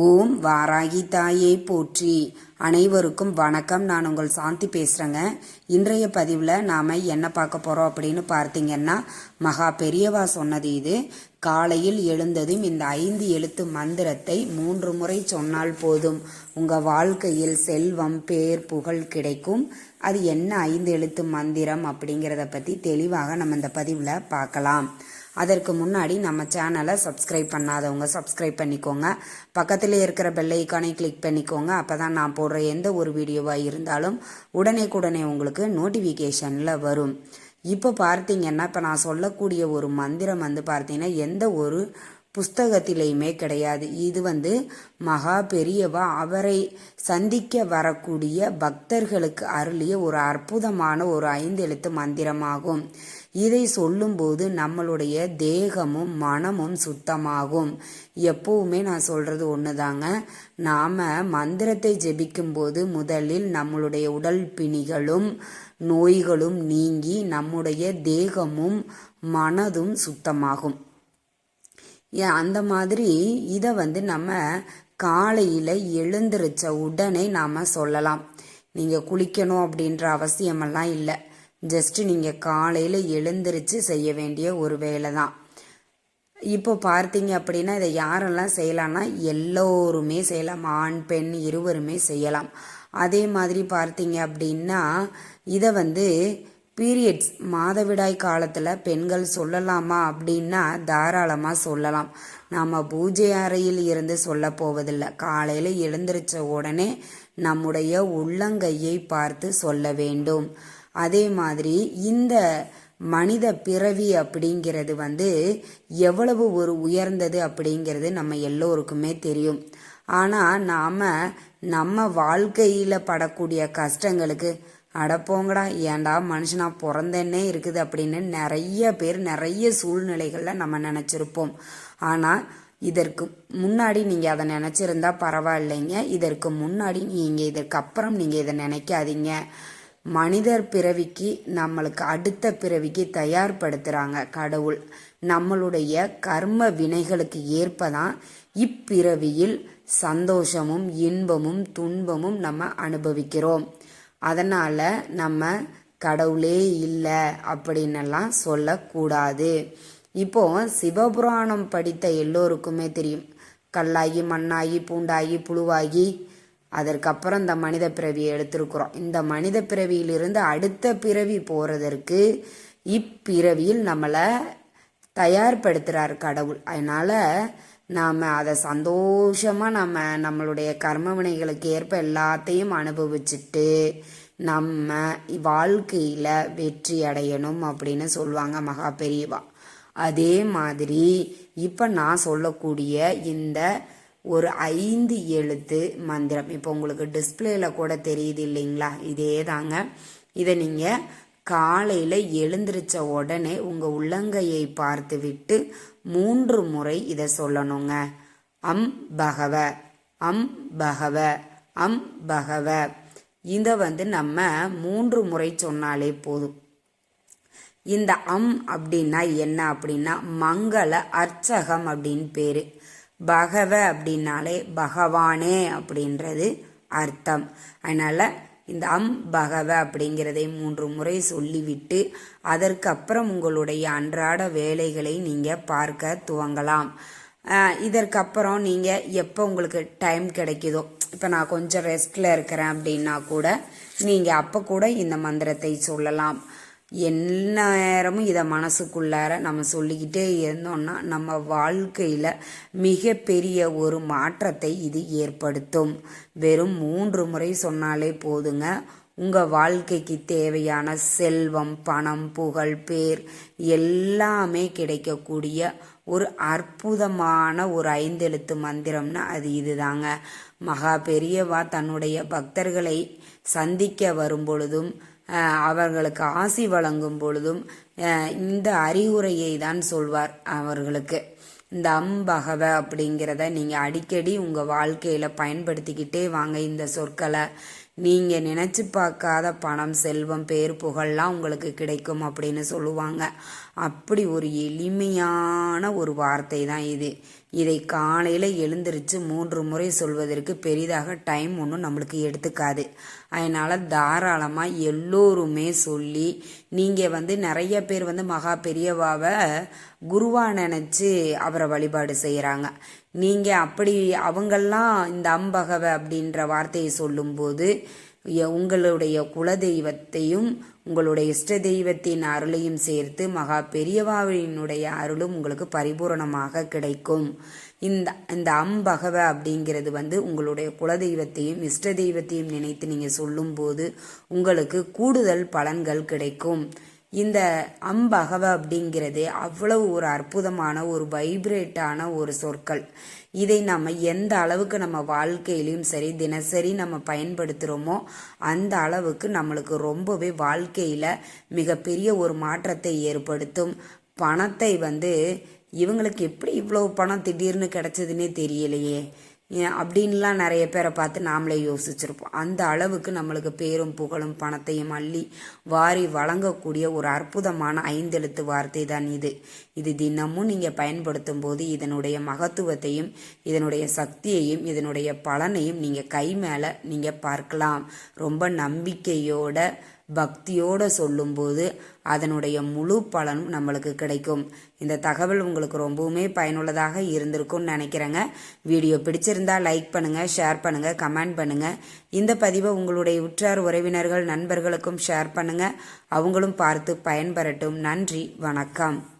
ஓம் வாராகி தாயே போற்றி. அனைவருக்கும் வணக்கம். நான் உங்கள் சாந்தி பேசுகிறேங்க இன்றைய பதிவில் நாம் என்ன பார்க்க போகிறோம் அப்படின்னு பார்த்தீங்கன்னா மகா பெரியவா சொன்னது இது. காலையில் எழுந்ததும் இந்த ஐந்து எழுத்து மந்திரத்தை மூன்று முறை சொன்னால் போதும். உங்கள் வாழ்க்கையில் செல்வம் பேர் புகழ் கிடைக்கும். அது என்ன ஐந்து எழுத்து மந்திரம் அப்படிங்கிறத பற்றி தெளிவாக நம்ம இந்த பதிவில் பார்க்கலாம். அதற்கு முன்னாடி நம்ம சேனலை சப்ஸ்கிரைப் பண்ணாதவங்க சப்ஸ்கிரைப் பண்ணிக்கோங்க. பக்கத்தில் இருக்கிற பெல் ஐக்கானை கிளிக் பண்ணிக்கோங்க. அப்போ தான் நான் போடுற எந்த ஒரு வீடியோவாக இருந்தாலும் உடனே உங்களுக்கு நோட்டிஃபிகேஷனில் வரும். இப்போ பார்த்தீங்கன்னா இப்போ நான் சொல்லக்கூடிய ஒரு மந்திரம் வந்து பார்த்தீங்கன்னா எந்த ஒரு புஸ்தகத்திலையுமே கிடையாது. இது வந்து மகா பெரியவா. அவரை சந்திக்க வரக்கூடிய பக்தர்களுக்கு அருளிய ஒரு அற்புதமான ஒரு ஐந்து எழுத்து மந்திரமாகும். இதை சொல்லும்போது நம்மளுடைய தேகமும் மனமும் சுத்தமாகும். எப்பவுமே நான் சொல்றது ஒண்ணுதாங்க. நாம மந்திரத்தை ஜெபிக்கும்போது முதலில் நம்மளுடைய உடல் பிணிகளும் நோய்களும் நீங்கி நம்முடைய தேகமும் மனதும் சுத்தமாகும். அந்த மாதிரி இதை வந்து நம்ம காலையில் எழுந்திருச்ச உடனே நாம் சொல்லலாம். நீங்கள் குளிக்கணும் அப்படின்ற அவசியமெல்லாம் இல்லை. ஜஸ்ட்டு நீங்கள் காலையில் எழுந்திருச்சு செய்ய வேண்டிய ஒரு வேலை தான். இப்போ பார்த்தீங்க அப்படின்னா இதை யாரெல்லாம் செய்யலாம்னா எல்லோருமே செய்யலாம். ஆண் பெண் இருவருமே செய்யலாம். அதே மாதிரி பார்த்தீங்க அப்படின்னா இதை வந்து பீரியட்ஸ் மாதவிடாய் காலத்தில் பெண்கள் சொல்லலாமா அப்படின்னா தாராளமாக சொல்லலாம். நாம் பூஜை அறையில் இருந்து சொல்ல போவதில்லை. காலையில் எழுந்திரிச்ச உடனே நம்முடைய உள்ளங்கையை பார்த்து சொல்ல வேண்டும். அதே மாதிரி இந்த மனித பிறவி அப்படிங்கிறது வந்து எவ்வளவு ஒரு உயர்ந்தது அப்படிங்கிறது நம்ம எல்லோருக்குமே தெரியும். ஆனால் நாம் நம்ம வாழ்க்கையில் படக்கூடிய கஷ்டங்களுக்கு அடப்போங்கடா ஏன்டா மனுஷனா பிறந்தேன்னே இருக்குது அப்படின்னு நிறைய பேர் நிறைய சூழ்நிலைகளில் நம்ம நினச்சிருப்போம். ஆனால் இதற்கு முன்னாடி நீங்கள் அதை நினச்சிருந்தா பரவாயில்லைங்க. இதற்கு முன்னாடி நீங்கள் இதற்கு அப்புறம் நீங்கள் இதை நினைக்காதீங்க. மனிதர் பிறவிக்கு நம்மளுக்கு அடுத்த பிறவிக்கு தயார்படுத்துகிறாங்க கடவுள். நம்மளுடைய கர்ம வினைகளுக்கு ஏற்பதான் இப்பிறவியில் சந்தோஷமும் இன்பமும் துன்பமும் நம்ம அனுபவிக்கிறோம். அதனால் நம்ம கடவுளே இல்லை அப்படின்னெல்லாம் சொல்லக்கூடாது. இப்போ சிவபுராணம் படித்த எல்லோருக்குமே தெரியும். கல்லாகி மண்ணாகி பூண்டாகி புழுவாகி அதற்கப்புறம் இந்த மனித பிறவியை எடுத்திருக்கிறோம். இந்த மனித பிறவியிலிருந்து அடுத்த பிறவி போகிறதற்கு இப்பிறவியில் நம்மளை தயார்படுத்துகிறார் கடவுள். அதனால் நாம் அதை சந்தோஷமாக நம்ம நம்மளுடைய கர்ம வினைகளுக்கு ஏற்ப எல்லாத்தையும் அனுபவிச்சுட்டு நம்ம வாழ்க்கையில் வெற்றி அடையணும் அப்படின்னு சொல்லுவாங்க மகா பெரியவா. அதே மாதிரி இப்போ நான் சொல்லக்கூடிய இந்த ஒரு ஐந்து எழுத்து மந்திரம் இப்போ உங்களுக்கு டிஸ்பிளேல கூட தெரியுது இல்லைங்களா? இதே தாங்க இதை நீங்கள் காலையில் எழுந்திருச்ச உடனே உங்கள் உள்ளங்கையை பார்த்து விட்டு மூன்று முறை இதை சொல்லணுங்க. அம் பகவ அம் பகவ அம் பகவ. இதை வந்து நம்ம மூன்று முறை சொன்னாலே போதும். இந்த அம் அப்படின்னா என்ன அப்படின்னா மங்கள அர்ச்சகம் அப்படின்னு பேரு. பகவ அப்படின்னாலே பகவானே அப்படின்றது அர்த்தம். அதனால இந்த அம் பகவ அப்படிங்கிறதை மூன்று முறை சொல்லிவிட்டு அதற்கப்புறம் உங்களுடைய அன்றாட வேலைகளை நீங்கள் பார்க்க துவங்கலாம். இதற்கப்புறம் நீங்கள் எப்போ உங்களுக்கு டைம் கிடைக்குதோ இப்போ நான் கொஞ்சம் ரெஸ்ட்டில் இருக்கிறேன் அப்படின்னா கூட நீங்கள் அப்போ கூட இந்த மந்திரத்தை சொல்லலாம். என்ன நேரமும் இதை மனசுக்குள்ளார நம்ம சொல்லிக்கிட்டே இருந்தோம்னா நம்ம வாழ்க்கையில் மிகப்பெரிய ஒரு மாற்றத்தை இது ஏற்படுத்தும். வெறும் மூன்று முறை சொன்னாலே போதுங்க. உங்கள் வாழ்க்கைக்கு தேவையான செல்வம் பணம் புகழ் பேர் எல்லாமே கிடைக்கக்கூடிய ஒரு அற்புதமான ஒரு ஐந்தெழுத்து மந்திரம்னா அது இதுதாங்க. மகா பெரியவா தன்னுடைய பக்தர்களை சந்திக்க வரும் பொழுதும் அவர்களுக்கு ஆசி வழங்கும் பொழுதும் இந்த அறிவுரையை தான் சொல்வார் அவர்களுக்கு. இந்த அம்பகவ அப்படிங்கிறத நீங்கள் அடிக்கடி உங்கள் வாழ்க்கையில் பயன்படுத்திக்கிட்டே வாங்க இந்த சொற்களை. நீங்கள் நினச்சி பார்க்காத பணம் செல்வம் பேர் புகழ்லாம் உங்களுக்கு கிடைக்கும் அப்படின்னு சொல்லுவாங்க. அப்படி ஒரு எளிமையான ஒரு வார்த்தை தான் இது. இதை காலையில் எழுந்திருச்சு மூன்று முறை சொல்வதற்கு பெரிதாக டைம் ஒன்றும் நம்மளுக்கு எடுத்துக்காது. அதனால் தாராளமாக எல்லோருமே சொல்லி நீங்கள் வந்து நிறைய பேர் வந்து மகா பெரியவாவை குருவாக நினச்சி அவரை வழிபாடு செய்கிறாங்க நீங்கள் அப்படி அவங்கெல்லாம் இந்த அம்பகவ அப்படின்ற வார்த்தையை சொல்லும்போது உங்களுடைய உங்களுடைய குலதெய்வத்தையும் உங்களுடைய இஷ்ட தெய்வத்தின் அருளையும் சேர்த்து மகா பெரியவாவினுடைய அருளும் உங்களுக்கு பரிபூரணமாக கிடைக்கும். இந்த இந்த அம்பகவ அப்படிங்கிறது வந்து உங்களுடைய குலதெய்வத்தையும் இஷ்ட தெய்வத்தையும் நினைத்து நீங்கள் சொல்லும்போது உங்களுக்கு கூடுதல் பலன்கள் கிடைக்கும். இந்த அம்பகவ அப்படிங்கிறது அவ்வளவு ஒரு அற்புதமான ஒரு வைப்ரேட்டான ஒரு சொற்கள். இதை நம்ம எந்த அளவுக்கு நம்ம வாழ்க்கையிலையும் சரி தினசரி நம்ம பயன்படுத்துகிறோமோ அந்த அளவுக்கு நம்மளுக்கு ரொம்பவே வாழ்க்கையில் மிகப்பெரிய ஒரு மாற்றத்தை ஏற்படுத்தும். பணத்தை வந்து இவங்களுக்கு எப்படி இவ்வளோ பணம் திடீர்னு கிடச்சதுன்னே தெரியலையே. அப்படின்லாம் நிறைய பேரை பார்த்து நாமளே யோசிச்சிருப்போம். அந்த அளவுக்கு நம்மளுக்கு பேரும் புகழும் பணத்தையும் அள்ளி வாரி வழங்கக்கூடிய ஒரு அற்புதமான ஐந்தெழுத்து வார்த்தை தான் இது. இது தினமும் நீங்கள் பயன்படுத்தும் போது இதனுடைய மகத்துவத்தையும் இதனுடைய சக்தியையும் இதனுடைய பலனையும் நீங்கள் கை மேலே நீங்கள் பார்க்கலாம். ரொம்ப நம்பிக்கையோட பக்தியோடு சொல்லும்போது அதனுடைய முழு பலனும் நம்மளுக்கு கிடைக்கும். இந்த தகவல் உங்களுக்கு ரொம்பவுமே பயனுள்ளதாக இருந்திருக்கும்னு நினைக்கிறேங்க. வீடியோ பிடிச்சிருந்தா லைக் பண்ணுங்கள் ஷேர் பண்ணுங்கள் கமெண்ட் பண்ணுங்கள் இந்த பதிவை உங்களுடைய உற்றார் உறவினர்கள் நண்பர்களுக்கும் ஷேர் பண்ணுங்கள் அவங்களும் பார்த்து பயன்பெறட்டும். நன்றி வணக்கம்.